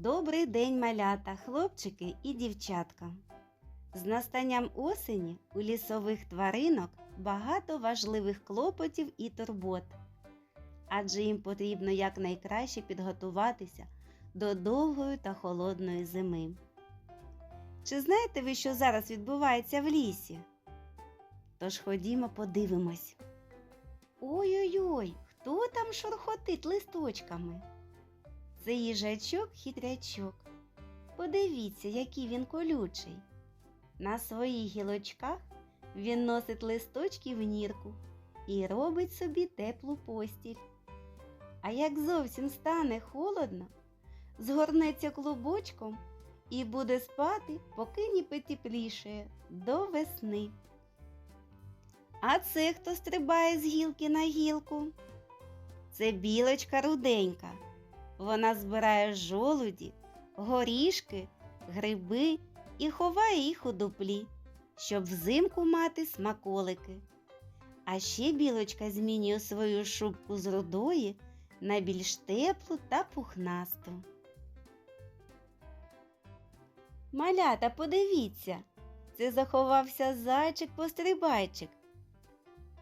Добрий день, малята, хлопчики і дівчатка. З настанням осені у лісових тваринок багато важливих клопотів і турбот, адже їм потрібно якнайкраще підготуватися до довгої та холодної зими. Чи знаєте ви, що зараз відбувається в лісі? Тож ходімо подивимось. Ой-ой-ой, хто там шурхотить листочками? Це їжачок-хитрячок. Подивіться, який він колючий. На своїх гілочках він носить листочки в нірку і робить собі теплу постіль. А як зовсім стане холодно, згорнеться клубочком і буде спати, поки не потеплішає до весни. А це хто стрибає з гілки на гілку? Це білочка руденька. Вона збирає жолуді, горішки, гриби і ховає їх у дуплі, щоб взимку мати смаколики. А ще білочка змінює свою шубку з рудої на більш теплу та пухнасту. Малята, подивіться, це заховався зайчик-пострибайчик.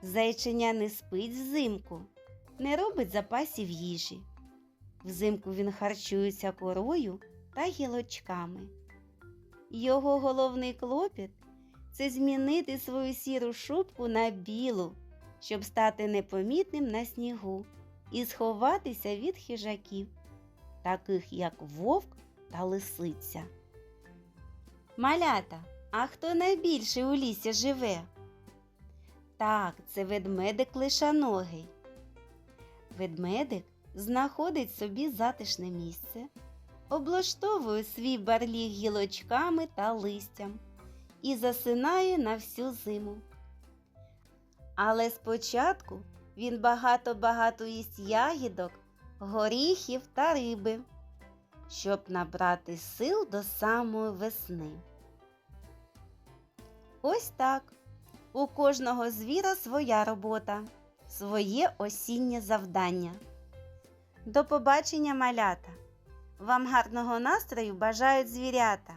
Зайчиня не спить взимку, не робить запасів їжі. Взимку він харчується корою та гілочками. Його головний клопіт це змінити свою сіру шубку на білу, щоб стати непомітним на снігу і сховатися від хижаків, таких як вовк та лисиця. Малята, а хто найбільше у лісі живе? Так, це ведмедик лишаногий. Ведмедик знаходить собі затишне місце, облаштовує свій барліг гілочками та листям і засинає на всю зиму. Але спочатку він багато-багато їсть ягідок, горіхів та риби, щоб набрати сил до самої весни. Ось так. У кожного звіра своя робота, своє осіннє завдання. До побачення, малята! Вам гарного настрою бажають звірята.